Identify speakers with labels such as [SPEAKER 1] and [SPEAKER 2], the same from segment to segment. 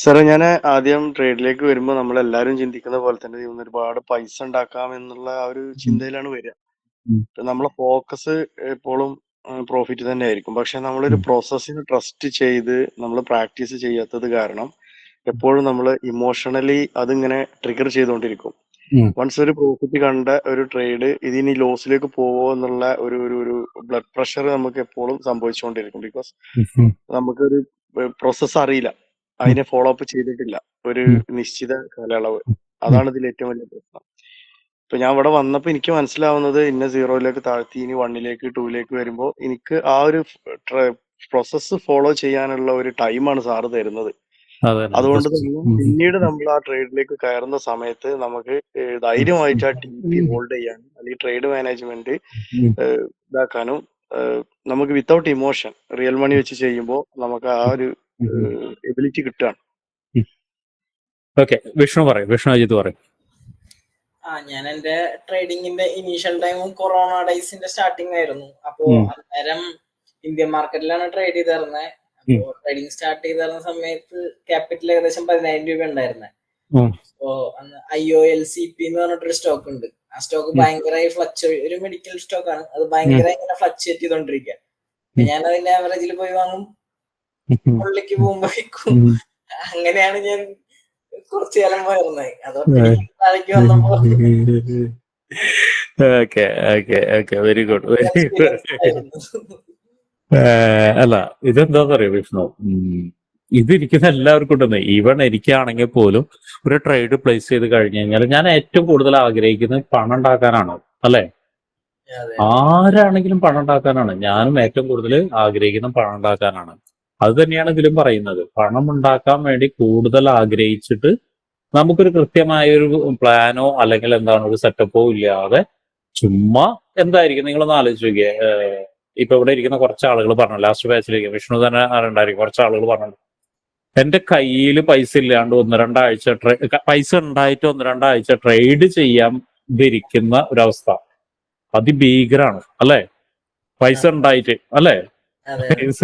[SPEAKER 1] സാറേ ഞാൻ ആദ്യം ട്രേഡിലേക്ക് വരുമ്പോ നമ്മളെല്ലാരും ചിന്തിക്കുന്ന പോലെ തന്നെ ഒരുപാട് പൈസ ഉണ്ടാക്കാം എന്നുള്ള ആ ഒരു ചിന്തയിലാണ് വരിക. നമ്മളെ ഫോക്കസ് എപ്പോഴും പ്രോഫിറ്റ് തന്നെ ആയിരിക്കും പക്ഷെ നമ്മളൊരു. പ്രോസസ്സിന് ട്രസ്റ്റ് ചെയ്ത് നമ്മൾ പ്രാക്ടീസ് ചെയ്യാത്തത് കാരണം എപ്പോഴും നമ്മൾ ഇമോഷണലി അതിങ്ങനെ ട്രിഗർ ചെയ്തുകൊണ്ടിരിക്കും. വൺസ് ഒരു പ്രോഫിറ്റ് കണ്ട ഒരു ട്രേഡ് ഇതിനി ലോസിലേക്ക് പോവോ എന്നുള്ള ഒരു ഒരു ഒരു ബ്ലഡ് പ്രഷർ നമുക്ക് എപ്പോഴും സംഭവിച്ചുകൊണ്ടിരിക്കും. ബിക്കോസ് നമുക്കൊരു പ്രോസസ്സ് അറിയില്ല. അതിനെ ഫോളോ അപ്പ് ചെയ്തിട്ടില്ല. ഒരു നിശ്ചിത കാലയളവ്. അതാണ് ഇതിൽ ഏറ്റവും വലിയ പ്രശ്നം. ഇപ്പൊ ഞാൻ ഇവിടെ വന്നപ്പോ എനിക്ക് മനസ്സിലാവുന്നത് ഇന്ന സീറോയിലേക്ക് താഴ്ത്തി ഇനി വണ്ണിലേക്ക് ടൂയിലേക്ക് വരുമ്പോൾ എനിക്ക് ആ ഒരു പ്രോസസ്സ് ഫോളോ ചെയ്യാനുള്ള ഒരു ടൈമാണ് സാറ് തരുന്നത്. അതുകൊണ്ട് തന്നെ പിന്നീട് നമ്മൾ ആ ട്രേഡിലേക്ക് കയറുന്ന സമയത്ത് നമുക്ക് ധൈര്യമായിട്ട് ആ ടീം ഹോൾഡ് ചെയ്യാനും അല്ലെങ്കിൽ ട്രേഡ് മാനേജ്മെന്റ് ഇതാക്കാനും നമുക്ക് വിത്തൗട്ട് ഇമോഷൻ റിയൽ മണി വെച്ച് ചെയ്യുമ്പോൾ നമുക്ക് ആ ഒരു എബിലിറ്റി
[SPEAKER 2] കിട്ടുകയാണ്. ഓക്കെ. വിഷ്ണു പറയ്. വിഷ്ണു അജിത് പറയ്.
[SPEAKER 3] ആ ഞാൻ എന്റെ ട്രേഡിങ്ങിന്റെ ഇനീഷ്യൽ ടൈമും കൊറോണ ഡേയ്സിന്റെ സ്റ്റാർട്ടിംഗ് ആയിരുന്നു. അപ്പോ. അന്നേരം ഇന്ത്യൻ മാർക്കറ്റിലാണ് ട്രേഡ് ചെയ്തിരുന്നത്. അപ്പോ ട്രേഡിംഗ് സ്റ്റാർട്ട് ചെയ്തിരുന്ന സമയത്ത് ക്യാപിറ്റൽ ഏകദേശം പതിനായിരം രൂപ ഉണ്ടായിരുന്നത്. അപ്പോ അന്ന് I O L C P എന്ന് പറഞ്ഞിട്ടൊരു സ്റ്റോക്ക് ഉണ്ട്. ആ സ്റ്റോക്ക്
[SPEAKER 2] ഭയങ്കര
[SPEAKER 3] ഭയങ്കരമായി ഫ്ലക്ച്വേ ഒരു മെഡിക്കൽ സ്റ്റോക്ക് ആണ്. അത് ഭയങ്കര ഇങ്ങനെ ഫ്ലക്ച്വേറ്റ് ചെയ്തോണ്ടിരിക്കുക. ഞാൻ അതിന്റെ ആവറേജിൽ പോയി വാങ്ങും.
[SPEAKER 2] ഉം.
[SPEAKER 3] മുകളിലേക്ക് പോകുമ്പോ അങ്ങനെയാണ് ഞാൻ കുറച്ചു കാലം പോയിരുന്നത്. അത്
[SPEAKER 2] ഏഹ്.
[SPEAKER 3] താഴേക്ക് വന്നപ്പോ
[SPEAKER 2] okay. Okay. Okay. Very good.
[SPEAKER 3] അല്ല
[SPEAKER 2] വെരി ഗുഡ്. ഏഹ് അല്ല ഇതെന്താന്നറിയോ വിഷ്ണു? ഇതിരിക്കുന്ന എല്ലാവർക്കും ഉണ്ടെന്ന് ഈവൺ എനിക്കാണെങ്കിൽ പോലും ഒരു ട്രേഡ് പ്ലേസ് ചെയ്ത് കഴിഞ്ഞു കഴിഞ്ഞാൽ ഞാൻ ഏറ്റവും കൂടുതൽ ആഗ്രഹിക്കുന്നത് പണം ഉണ്ടാക്കാനാണ്. അല്ലേ? ആരാണെങ്കിലും പണം ഉണ്ടാക്കാനാണ്. ഞാനും ഏറ്റവും കൂടുതൽ ആഗ്രഹിക്കുന്നത് പണം ഉണ്ടാക്കാനാണ്. അത് തന്നെയാണ് ഇതിലും പറയുന്നത്. പണം ഉണ്ടാക്കാൻ വേണ്ടി കൂടുതൽ ആഗ്രഹിച്ചിട്ട് നമുക്കൊരു കൃത്യമായ ഒരു പ്ലാനോ അല്ലെങ്കിൽ എന്താണ് ഒരു സെറ്റപ്പോ ഇല്ലാതെ ചുമ്മാ എന്തായിരിക്കും? നിങ്ങളൊന്ന് ആലോചിച്ച് നോക്കിയേ. ഇപ്പൊ ഇവിടെ ഇരിക്കുന്ന കുറച്ച് ആളുകൾ പറഞ്ഞു ലാസ്റ്റ് ബാച്ചിലേക്ക് വിഷ്ണു തന്നെ ഉണ്ടായിരിക്കും. കുറച്ച് ആളുകൾ പറഞ്ഞു എന്റെ കയ്യിൽ പൈസ ഇല്ലാണ്ട് ഒന്ന് രണ്ടാഴ്ച പൈസ ഉണ്ടായിട്ട് ഒന്ന് രണ്ടാഴ്ച ട്രേഡ് ചെയ്യാൻ ഇരിക്കുന്ന ഒരവസ്ഥ. അതിഭീകരാണ്. അല്ലെ? പൈസ ഉണ്ടായിട്ട്. അല്ലെ. പൈസ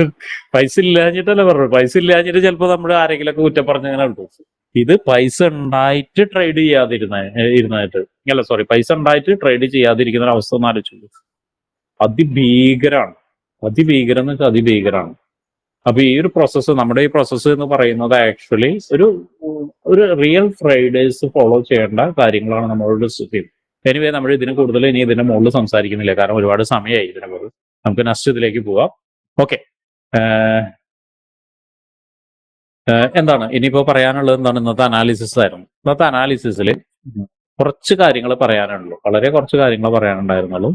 [SPEAKER 2] പൈസ ഇല്ലാഞ്ഞിട്ടല്ലേ പറഞ്ഞു പൈസ ഇല്ലാഞ്ഞിട്ട് ചിലപ്പോ നമ്മൾ ആരെങ്കിലൊക്കെ കുറ്റം പറഞ്ഞങ്ങനെ വിട്ടു ഇത് പൈസ ഉണ്ടായിട്ട് ട്രേഡ് ചെയ്യാതിരുന്ന ഇരുന്നായിട്ട്. അല്ല സോറി പൈസ ഉണ്ടായിട്ട് ട്രേഡ് ചെയ്യാതിരിക്കുന്ന ഒരു അവസ്ഥ ഒന്ന് ആലോചിച്ചു അതിഭീകരാണ്. അതിഭീകരം എന്ന് വെച്ചാൽ അതിഭീകരാണ്. അപ്പൊ ഈ ഒരു പ്രോസസ്സ് നമ്മുടെ ഈ പ്രോസസ്സ് എന്ന് പറയുന്നത് ആക്ച്വലി ഒരു ഒരു റിയൽ ട്രേഡേഴ്സ് ഫോളോ ചെയ്യേണ്ട കാര്യങ്ങളാണ് നമ്മളോട് ചെയ്യുന്നത്. എനിവേ നമ്മൾ ഇതിന് കൂടുതൽ ഇനി ഇതിന്റെ മുകളിൽ സംസാരിക്കുന്നില്ല. കാരണം ഒരുപാട് സമയമായി ഇതിനെ നമുക്ക് നെക്സ്റ്റ് ഇതിലേക്ക് പോവാം. ഓക്കെ എന്താണ്? ഇനിയിപ്പോ പറയാനുള്ളത് എന്താണ്? ഇന്നത്തെ അനാലിസിസ് ആയിരുന്നു. ഇന്നത്തെ അനാലിസിസിൽ കുറച്ച് കാര്യങ്ങൾ പറയാനുള്ളൂ. വളരെ കുറച്ച് കാര്യങ്ങൾ പറയാനുണ്ടായിരുന്നുള്ളൂ.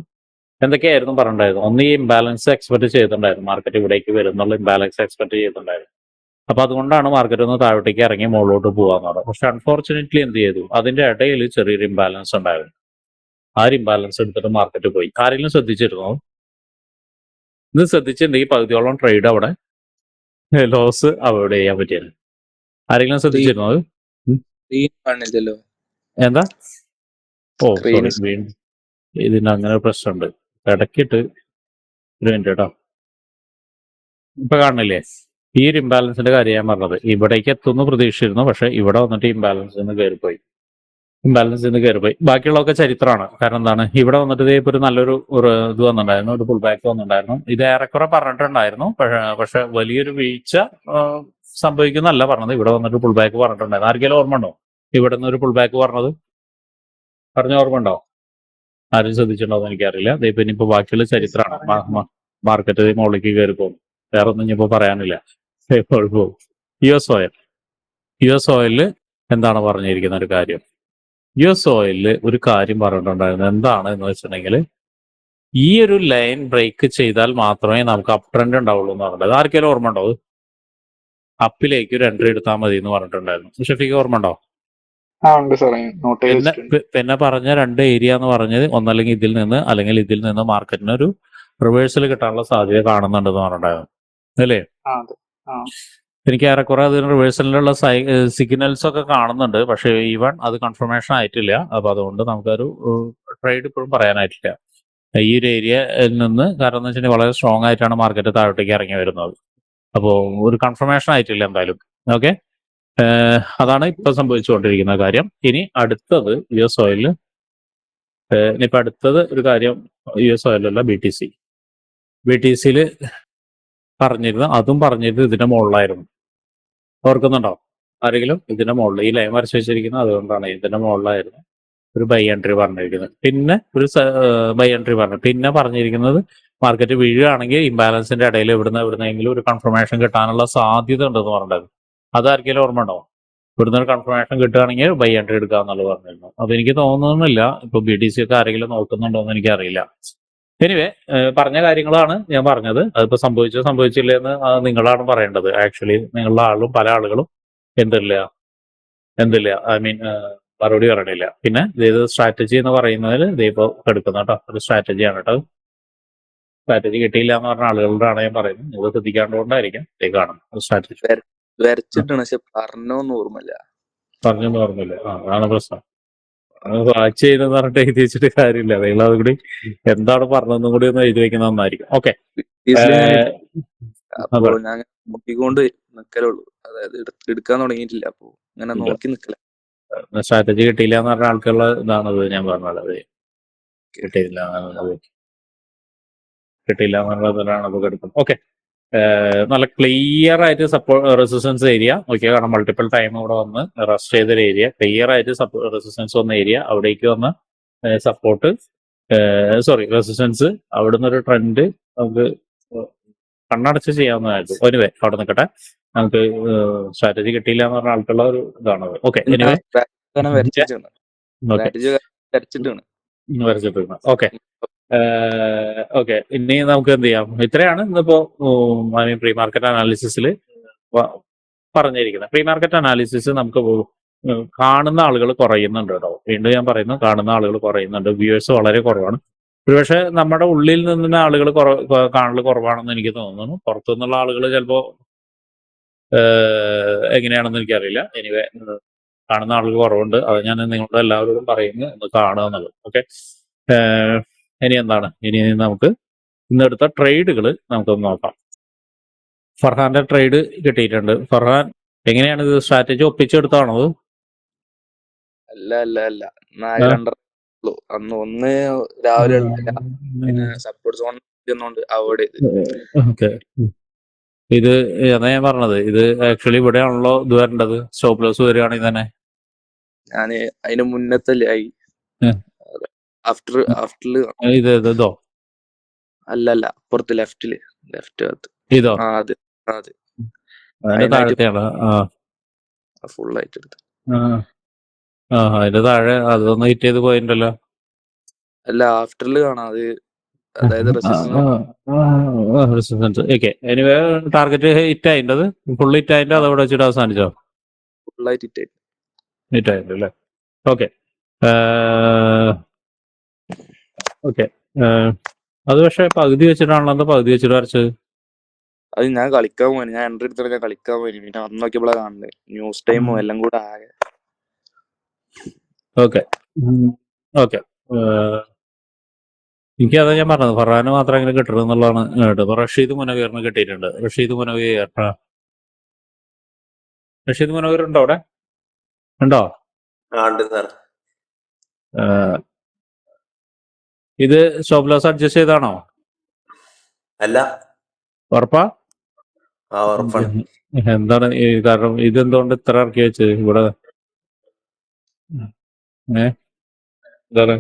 [SPEAKER 2] എന്തൊക്കെയായിരുന്നു പറഞ്ഞിട്ടുണ്ടായിരുന്നു ഒന്ന് ഈ ഇംബാലൻസ് എക്സ്പെക്ട് ചെയ്തിട്ടുണ്ടായിരുന്നു. മാർക്കറ്റ് ഇവിടേക്ക് വരുന്നുള്ള ഇംബാലൻസ് എക്സ്പെക്ട് ചെയ്തിട്ടുണ്ടായിരുന്നു. അപ്പൊ അതുകൊണ്ടാണ് മാർക്കറ്റ് ഒന്ന് താഴോട്ടേക്ക് ഇറങ്ങി മുകളിലോട്ട് പോകാന്നത് പക്ഷെ അൺഫോർച്ചുനേറ്റ്ലി എന്ത് ചെയ്തു? അതിന്റെ ഇടയിൽ ചെറിയൊരു ഇംബാലൻസ് ഉണ്ടായിരുന്നു. ആ ഒരു ഇംബാലൻസ് എടുത്തിട്ട് മാർക്കറ്റ് പോയി. ആരെങ്കിലും ശ്രദ്ധിച്ചിരുന്നോ? ഇത് ശ്രദ്ധിച്ചിട്ടുണ്ടെങ്കിൽ പകുതിയോളം ട്രേഡ് അവിടെ. ലോസ് അവോയ്ഡ് ചെയ്യാൻ പറ്റിയത്. ആരെങ്കിലും ശ്രദ്ധിച്ചിരുന്നോ അത്?
[SPEAKER 4] കാണില്ലല്ലോ.
[SPEAKER 2] എന്താ? ഓ ഇതിന് അങ്ങനെ ഒരു പ്രശ്നമുണ്ട്. ഇടയ്ക്കിട്ട് ഒരു മിനിറ്റ് കേട്ടോ ഇപ്പൊ കാണില്ലേ? ഈ ഒരു ഇംബാലൻസിന്റെ കാര്യം ഞാൻ പറഞ്ഞത്. ഇവിടേക്ക് എത്തുന്നു പ്രതീക്ഷിച്ചിരുന്നു പക്ഷെ ഇവിടെ വന്നിട്ട് ഇംബാലൻസ് നിന്ന് കയറിപ്പോയി. ഇംബാലൻസ് ചെയ്ത് കയറിപ്പോയി ബാക്കിയുള്ളതൊക്കെ ചരിത്രമാണ്. കാരണം എന്താണ്? ഇവിടെ വന്നിട്ട് ഇതേ ഇപ്പൊ ഒരു നല്ലൊരു ഒരു ഇത് വന്നിട്ടുണ്ടായിരുന്നു ഒരു പുൾ ബാക്ക് വന്നിട്ടുണ്ടായിരുന്നു. ഇത് ഏറെക്കുറെ പറഞ്ഞിട്ടുണ്ടായിരുന്നു. പക്ഷെ വലിയൊരു വീഴ്ച സംഭവിക്കുന്നല്ല പറഞ്ഞത്. ഇവിടെ വന്നിട്ട് പുൾ ബാക്ക് പറഞ്ഞിട്ടുണ്ടായിരുന്നു. ആർക്കെങ്കിലും ഓർമ്മ ഉണ്ടോ ഇവിടെ നിന്ന് ഒരു പുൾ ബാക്ക് പറഞ്ഞത്? പറഞ്ഞ ഓർമ്മ ഉണ്ടോ ആരും ശ്രദ്ധിച്ചിട്ടുണ്ടോ എന്ന് എനിക്കറിയില്ല. ദേ ഇപ്പൊ ബാക്കിയുള്ള ചരിത്രമാണ്. മാർക്കറ്റ് മുകളിലേക്ക് കയറി പോകും. വേറെ ഒന്നും ഇനിയിപ്പോ പറയാനില്ല. ഇപ്പോൾ പോകും. U S oil U S ഓയിലിൽ എന്താണ് പറഞ്ഞിരിക്കുന്ന ഒരു കാര്യം? യു എസ് ഓയിലിൽ ഒരു കാര്യം പറഞ്ഞിട്ടുണ്ടായിരുന്നു. എന്താണ് എന്ന് വെച്ചിട്ടുണ്ടെങ്കിൽ ഈ ഒരു ലൈൻ ബ്രേക്ക് ചെയ്താൽ മാത്രമേ നമുക്ക് അപ് ട്രെൻഡ് ഉണ്ടാവുള്ളൂ എന്ന് പറഞ്ഞിട്ടുണ്ട് ആർക്കെങ്കിലും ഓർമ്മ ഉണ്ടോ? അപ്പിലേക്ക് ഒരു എൻട്രി എടുത്താൽ മതി എന്ന് പറഞ്ഞിട്ടുണ്ടായിരുന്നു. ഷെഫിക്ക് ഓർമ്മ ഉണ്ടോ? പിന്നെ പിന്നെ പറഞ്ഞ രണ്ട് ഏരിയ എന്ന് പറഞ്ഞത് ഒന്നല്ലെങ്കിൽ ഇതിൽ നിന്ന് അല്ലെങ്കിൽ ഇതിൽ നിന്ന് മാർക്കറ്റിന് ഒരു റിവേഴ്സൽ കിട്ടാനുള്ള സാധ്യത കാണുന്നുണ്ടെന്ന് പറഞ്ഞിട്ടുണ്ടായിരുന്നു. അല്ലേ? എനിക്ക് ഏറെക്കുറെ അതിന് റിവേഴ്സലിലുള്ള സൈ സിഗ്നൽസ് ഒക്കെ കാണുന്നുണ്ട്. പക്ഷേ ഈവൺ അത് കൺഫർമേഷൻ ആയിട്ടില്ല. അപ്പോൾ അതുകൊണ്ട് നമുക്കൊരു ട്രേഡ് ഇപ്പോഴും പറയാനായിട്ടില്ല. ഈ ഒരു ഏരിയയിൽ നിന്ന് കാരണം എന്ന് വെച്ചിട്ടുണ്ടെങ്കിൽ വളരെ സ്ട്രോങ് ആയിട്ടാണ് മാർക്കറ്റ് താഴോട്ടേക്ക് ഇറങ്ങി വരുന്നത്. അപ്പോൾ ഒരു കൺഫർമേഷൻ ആയിട്ടില്ല എന്തായാലും. ഓക്കെ അതാണ് ഇപ്പൊ സംഭവിച്ചുകൊണ്ടിരിക്കുന്ന കാര്യം. ഇനി അടുത്തത് യു എസ് ഓയിലിൽ ഇനിയിപ്പോൾ അടുത്തത് ഒരു കാര്യം U S ഓയിലല്ല B T C B T സിയിൽ പറഞ്ഞിരുന്നു അതും പറഞ്ഞിരുന്നു ഇതിന്റെ മുകളിലായിരുന്നു. ഓർക്കുന്നുണ്ടോ? ആരെങ്കിലും ഇതിന്റെ മുകളിൽ ഈ ലൈൻ വരച്ച് വെച്ചിരിക്കുന്നത് അതുകൊണ്ടാണ് ഇതിന്റെ മുകളിലായിരുന്നു ഒരു ബൈ എൻട്രി പറഞ്ഞിരിക്കുന്നത്. പിന്നെ ഒരു ബൈ എൻട്രി പറഞ്ഞു. പിന്നെ പറഞ്ഞിരിക്കുന്നത് മാർക്കറ്റ് വീഴുകയാണെങ്കിൽ ഇംബാലൻസിന്റെ ഇടയിൽ ഇവിടുന്ന് എവിടുന്നെങ്കിലും ഒരു കൺഫർമേഷൻ കിട്ടാനുള്ള സാധ്യത ഉണ്ടെന്ന് പറഞ്ഞിട്ടുണ്ട് അതാർക്കെങ്കിലും ഓർമ്മ ഉണ്ടോ? ഇവിടുന്ന് ഒരു കൺഫർമേഷൻ കിട്ടുകയാണെങ്കിൽ ബൈ എൻട്രി എടുക്കുക എന്നുള്ളത് പറഞ്ഞിരുന്നു. അപ്പൊ എനിക്ക് തോന്നുന്നില്ല. ഇപ്പൊ ബി ഡി സി ഒക്കെ ആരെങ്കിലും നോക്കുന്നുണ്ടോ എന്ന് എനിക്കറിയില്ല. എനിവേ പറഞ്ഞ കാര്യങ്ങളാണ് ഞാൻ പറഞ്ഞത്. അതിപ്പോ സംഭവിച്ചോ സംഭവിച്ചില്ല എന്ന് നിങ്ങളാണ് പറയേണ്ടത്. ആക്ച്വലി നിങ്ങളുടെ ആളും പല ആളുകളും എന്തില്ല എന്തില്ല. ഐ മീൻ മറുപടി പറയണില്ല. പിന്നെ ഇത് സ്ട്രാറ്റജി എന്ന് പറയുന്നതിൽ ഇതിപ്പോ എടുക്കുന്ന കേട്ടോ ഒരു സ്ട്രാറ്റജിയാണ് കേട്ടോ. സ്ട്രാറ്റജി കിട്ടിയില്ല എന്ന് പറഞ്ഞ ആളുകളോടാണ് ഞാൻ പറയുന്നത്. നിങ്ങൾ ശ്രദ്ധിക്കാണ്ടുകൊണ്ടായിരിക്കും ഇത് കാണുന്നത്. സ്ട്രാറ്റജി
[SPEAKER 4] വരച്ചിട്ടാണ് പക്ഷെ പറഞ്ഞോന്ന് ഓർമ്മയില്ല.
[SPEAKER 2] പറഞ്ഞെന്ന് ആ അതാണ് പ്രശ്നം. വാച്ച് ചെയ്തെന്ന് പറഞ്ഞിട്ട് എഴുതി വെച്ചിട്ട് കാര്യമില്ല. നിങ്ങൾ അത് കൂടി എന്താണ് പറഞ്ഞതെന്നും കൂടി ഒന്ന് എഴുതി വെക്കുന്നത് നന്നായിരിക്കും. ഓക്കെ
[SPEAKER 4] ഞാൻ നോക്കിക്കൊണ്ട് നിക്കലുള്ളൂ. അതായത് എടു- എടുക്കാൻ തുടങ്ങിയിട്ടില്ല. അപ്പൊ ഇങ്ങനെ നോക്കി നിക്കല.
[SPEAKER 2] സ്ട്രാറ്റജി കിട്ടിയില്ല എന്ന് പറഞ്ഞ ആൾക്കുള്ള ഇതാണത് ഞാൻ പറഞ്ഞത്. കിട്ടിയില്ല. കിട്ടിയില്ല എന്നുള്ളതിലാണ് എടുക്കുന്നത്. ഓക്കെ നല്ല ക്ലിയർ ആയിട്ട് സപ്പോർട്ട് റെസിസ്റ്റൻസ് ഏരിയ ഓക്കെ കാരണം മൾട്ടിപ്പിൾ ടൈം ഇവിടെ വന്ന് റെസ്റ്റ് ചെയ്തൊരു ഏരിയ ക്ലിയർ ആയിട്ട് റെസിസ്റ്റൻസ് വന്ന ഏരിയ അവിടേക്ക് വന്ന സപ്പോർട്ട് സോറി റെസിസ്റ്റൻസ് അവിടുന്ന് ഒരു ട്രെൻഡ് നമുക്ക് കണ്ണടച്ച് ചെയ്യാവുന്നതായിരുന്നു. എനിവേ അവിടെ നിൽക്കട്ടെ. നമുക്ക് സ്ട്രാറ്റജി കിട്ടിയില്ല എന്ന് പറഞ്ഞ ആൾക്കുള്ള ഒരു ഇതാണ് ഓക്കെ എനിവേ
[SPEAKER 4] വരച്ചിട്ടാണ്.
[SPEAKER 2] Okay okay. ഇനി നമുക്ക് എന്ത് ചെയ്യാം? ഇത്രയാണ് ഇന്നിപ്പോ ഐ മീൻ പ്രീ മാർക്കറ്റ് അനാലിസിസിൽ പറഞ്ഞിരിക്കുന്നത്. പ്രീ മാർക്കറ്റ് അനാലിസിസ് നമുക്ക് കാണുന്ന ആളുകൾ കുറയുന്നുണ്ട് കേട്ടോ. വീണ്ടും ഞാൻ പറയുന്നു കാണുന്ന ആളുകൾ കുറയുന്നുണ്ട്. വ്യൂവേഴ്സ് വളരെ കുറവാണ്. ഒരുപക്ഷെ നമ്മുടെ ഉള്ളിൽ നിന്ന ആളുകൾ കാണൽ കുറവാണെന്ന് എനിക്ക് തോന്നുന്നു. പുറത്തുനിന്നുള്ള ആളുകൾ ചിലപ്പോ എങ്ങനെയാണെന്ന് എനിക്കറിയില്ല. എനിവേ കാണുന്ന ആളുകൾ കുറവുണ്ട്. അത് ഞാൻ നിങ്ങളോട് എല്ലാവരോടും പറയുന്നു ഒന്ന് കാണുക എന്നുള്ളത്. ഓക്കെ. ഇനി എന്താണ്? ഇനി നമുക്ക് ഇന്നെടുത്ത ട്രേഡുകൾ നമുക്കൊന്ന് നോക്കാം. ഫർഹാന്റെ ട്രേഡ് കിട്ടിയിട്ടുണ്ട്. ഫർഹാൻ എങ്ങനെയാണ് ഇത് സ്ട്രാറ്റജി ഒപ്പിച്ചെടുത്താണോ?
[SPEAKER 4] അല്ല അല്ല അല്ല. അന്ന് ഒന്ന് രാവിലെ സപ്പോർട്ട് സോൺ ചെന്നോണ്ട് അവോയ്ഡ് ചെയ്ത്.
[SPEAKER 2] ഇത് അതാ ഞാൻ പറഞ്ഞത്. ഇത് ആക്ച്വലി ഇവിടെയാണല്ലോ ഇത് വരേണ്ടത്. സ്റ്റോപ്പ് ലോസ് വരികയാണെങ്കിൽ തന്നെ.
[SPEAKER 4] ഞാൻ അതിന് മുന്നത്തല്ലേ ആയി. ആഫ്റ്റർ ആഫ്റ്ററിൽ
[SPEAKER 2] ഇത് ഇത്
[SPEAKER 4] അല്ല അല്ല അപ്പുറത്ത് ലെഫ്റ്റിൽ ലെഫ്റ്റ് ഭാഗത്ത്
[SPEAKER 2] ഇതോ?
[SPEAKER 4] ആ അതെ അത്. ഫുൾ ആയിട്ട് എടുത്ത്.
[SPEAKER 2] അതിന്റെ താഴെ അതൊന്ന് ഹിറ്റ് ചെയ്ത് പോയിട്ടുണ്ടല്ലോ
[SPEAKER 4] അല്ല ആഫ്റ്ററിൽ കാണാം അത് അതായത് resistance
[SPEAKER 2] okay anyway target hit ആയിട്ടത് full hit ആയിട്ട് അതവിടെ വെച്ചിട്ട് അവസാനിച്ചോ?
[SPEAKER 4] ഫുൾ ആയിട്ട്
[SPEAKER 2] ഹിറ്റ് ആയിട്ട് അല്ലേ? Okay okay. അത് പക്ഷെ പകുതി വെച്ചിട്ടാണല്ലോ എന്താ പകുതി വെച്ചിട്ട് വരച്ചത്?
[SPEAKER 4] അത് ഞാൻ കളിക്കാൻ പോയി. ഞാൻ എൻട്രി എടുത്തിട്ട് ഞാൻ കളിക്കാൻ പോയി. പിന്നെ അന്ന് നോക്കിയപ്പോഴാണ് കാണുന്നത്. ന്യൂസ് ടൈമോ എല്ലാം കൂടെ ആകെ.
[SPEAKER 2] ഓക്കെ. ഓക്കെ. എനിക്ക് അതാ ഞാൻ പറഞ്ഞത്. ഫറാന് മാത്രം അങ്ങനെ കിട്ടണം എന്നുള്ളതാണ് കേട്ടത്. അപ്പൊ റഷീദ് മുനവീറിന് കിട്ടിയിട്ടുണ്ട്. റഷീദ് മുനവീർ. റഷീദ് മുനവീർ ഉണ്ടോ അവിടെ? ഉണ്ടോ? ഇത് സ്റ്റോപ്പ് ലോസ് അഡ്ജസ്റ്റ് ചെയ്താണോ
[SPEAKER 5] അല്ല.
[SPEAKER 2] ഉറപ്പാ? എന്താണ് കാരണം? ഇതെന്തുകൊണ്ട് ഇത്ര ഇറക്കി വെച്ചത് ഇവിടെ? ഏ? എന്താണ്?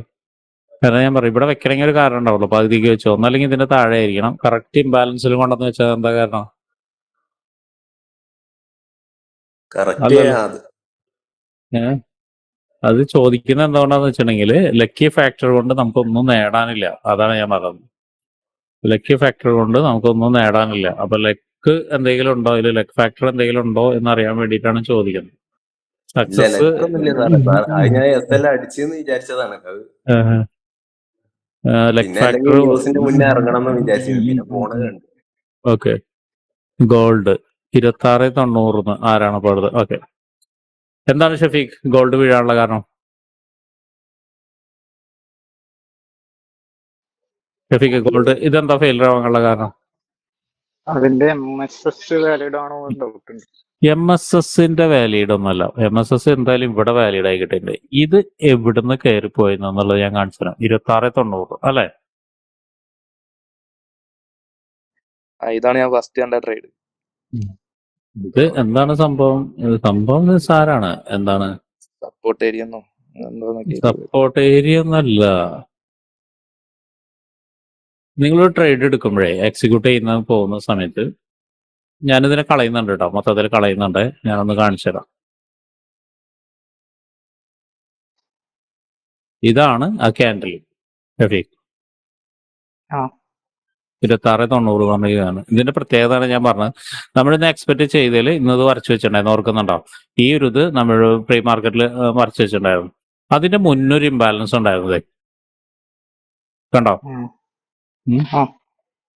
[SPEAKER 2] കാരണം ഞാൻ പറയും ഇവിടെ വെക്കണമെങ്കിൽ ഒരു കാരണം ഉണ്ടാവുള്ളൂ പകുതിക്ക് വെച്ചോ. ഒന്നല്ലെങ്കിൽ ഇതിന്റെ താഴെ ആയിരിക്കണം. കറക്റ്റ് ഇംബാലൻസിൽ കൊണ്ടെന്ന് വെച്ചാൽ എന്താ കാരണം? അല്ലല്ല.
[SPEAKER 5] അത്
[SPEAKER 2] ചോദിക്കുന്ന ചോദിക്കുന്നത് എന്തുകൊണ്ടാന്ന് വെച്ചിട്ടുണ്ടെങ്കിൽ ലക്കി ഫാക്ടർ കൊണ്ട് നമുക്കൊന്നും നേടാനില്ല. അതാണ് ഞാൻ പറഞ്ഞത്. ലക്കി ഫാക്ടർ കൊണ്ട് നമുക്കൊന്നും നേടാനില്ല. അപ്പൊ ലക്ക് എന്തെങ്കിലും ഉണ്ടോ? ഇതിൽ ലക്ക് ഫാക്ടർ എന്തെങ്കിലും ഉണ്ടോ എന്ന് അറിയാൻ വേണ്ടിയിട്ടാണ് ചോദിക്കുന്നത്. Success luck factor okay gold ഇരുപത്തി ആറ് തൊണ്ണൂറിന് ആരാണ് പോയത് ഓക്കെ എന്താണ് ഷഫീഖ്? ഗോൾഡ് വീഴാനുള്ള കാരണം? ഷഫീഖ് ഗോൾഡ് ഇതെന്താ ഫെയിലർ ആവാനുള്ള കാരണം?
[SPEAKER 6] അതിന്റെ എം എസ് എസ് വാലിഡ് ആണോ ഡൗട്ട് ഉണ്ട്.
[SPEAKER 2] എം എസ് എസിന്റെ വാലിഡ് ഒന്നല്ല എം എസ് എസ് എന്തായാലും ഇവിടെ വാലിഡ് ആയി കിട്ടിയിട്ടുണ്ട്. ഇത് എവിടുന്ന് കയറി എന്നുള്ളത് ഞാൻ കാണിച്ചു തരാം. ഇരുപത്തി ആറ് തൊണ്ണൂറ് അല്ലെ?
[SPEAKER 4] ആ, ഇതാണ് ഞാൻ ഫസ്റ്റ് കണ്ട ട്രേഡ്
[SPEAKER 2] ഇത് എന്താണ് സംഭവം? ഇത് സംഭവം നിസ്സാരാണ്. എന്താണ്?
[SPEAKER 4] സപ്പോർട്ട് ഏരിയ
[SPEAKER 2] സപ്പോർട്ട് ഏരിയ ഒന്നല്ല നിങ്ങൾ ട്രേഡ് എടുക്കുമ്പോഴേ എക്സിക്യൂട്ട് ചെയ്യുന്ന പോകുന്ന സമയത്ത് ഞാനിതിനെ കളയുന്നുണ്ട് കേട്ടോ മൊത്തത്തിൽ കളയുന്നുണ്ട്. ഞാനൊന്ന് കാണിച്ചു തരാം. ഇതാണ് ആ ക്യാൻഡിൽ രഫീഖ്
[SPEAKER 6] ആ.
[SPEAKER 2] ഇരുപത്തി ആറ് തൊണ്ണൂറ് പറഞ്ഞതാണ് ഇതിന്റെ പ്രത്യേകത ഞാൻ പറഞ്ഞത്. നമ്മൾ ഇന്ന് എക്സ്പെക്ട് ചെയ്തതിൽ ഇന്നത് വരച്ചു വെച്ചിട്ടുണ്ടായിരുന്നു. ഓർക്കുന്നുണ്ടോ? ഈ ഒരു ഇത് നമ്മൾ പ്രീ മാർക്കറ്റിൽ വരച്ചു വെച്ചിട്ടുണ്ടായിരുന്നു. അതിന്റെ മുന്നൊരു ഇംബാലൻസ് ഉണ്ടായിരുന്നത് കണ്ടോ.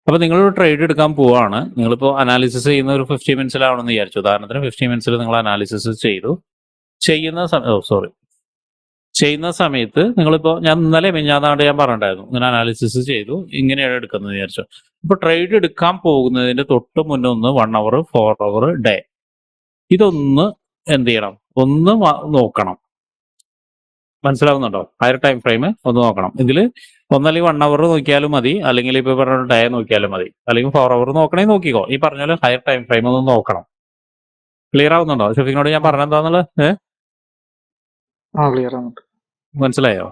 [SPEAKER 2] അപ്പൊ നിങ്ങൾ ട്രേഡ് എടുക്കാൻ പോവാണ്. നിങ്ങളിപ്പോ അനാലിസിസ് ചെയ്യുന്ന ഒരു ഫിഫ്റ്റി മിനിറ്റ്സിലാവണമെന്ന് വിചാരിച്ചു. ഉദാഹരണത്തിന് ഫിഫ്റ്റി മിനിറ്റ്സിൽ നിങ്ങൾ അനാലിസിസ് ചെയ്തു. ചെയ്യുന്ന സമയം സോറി ചെയ്യുന്ന സമയത്ത് നിങ്ങളിപ്പോ ഞാൻ ഇന്നലെ മിഞ്ഞാന്നാണ്ട് ഞാൻ പറഞ്ഞിട്ടുണ്ടായിരുന്നു. ഇങ്ങനെ അനാലിസിസ് ചെയ്തു. ഇങ്ങനെയാണ് എടുക്കുന്നത് വിചാരിച്ചു. ഇപ്പൊ ട്രേഡ് എടുക്കാൻ പോകുന്നതിന്റെ തൊട്ട് മുന്നേ ഒന്ന് one hour four hour day ഇതൊന്ന് എന്ത് ചെയ്യണം? ഒന്ന് നോക്കണം. മനസ്സിലാവുന്നുണ്ടോ? ഹയർ ടൈം ഫ്രെയിം ഒന്ന് നോക്കണം. ഇതിൽ ഒന്നല്ലെങ്കിൽ വൺ അവർ നോക്കിയാലും മതി. അല്ലെങ്കിൽ ഇപ്പൊ പറഞ്ഞ ഡേ നോക്കിയാലും മതി. അല്ലെങ്കിൽ ഫോർ അവർ നോക്കണേ നോക്കിക്കോ. ഈ പറഞ്ഞ ഹയർ ടൈം ഫ്രെയിം ഒന്ന് നോക്കണം. ക്ലിയർ ആവുന്നുണ്ടോ? ഷെഫിങ്ങിനോട് ഞാൻ പറഞ്ഞെന്താന്നുള്ളത് ഏഹ്
[SPEAKER 6] ആ ക്ലിയർ ആണ്
[SPEAKER 2] മനസ്സിലായോ?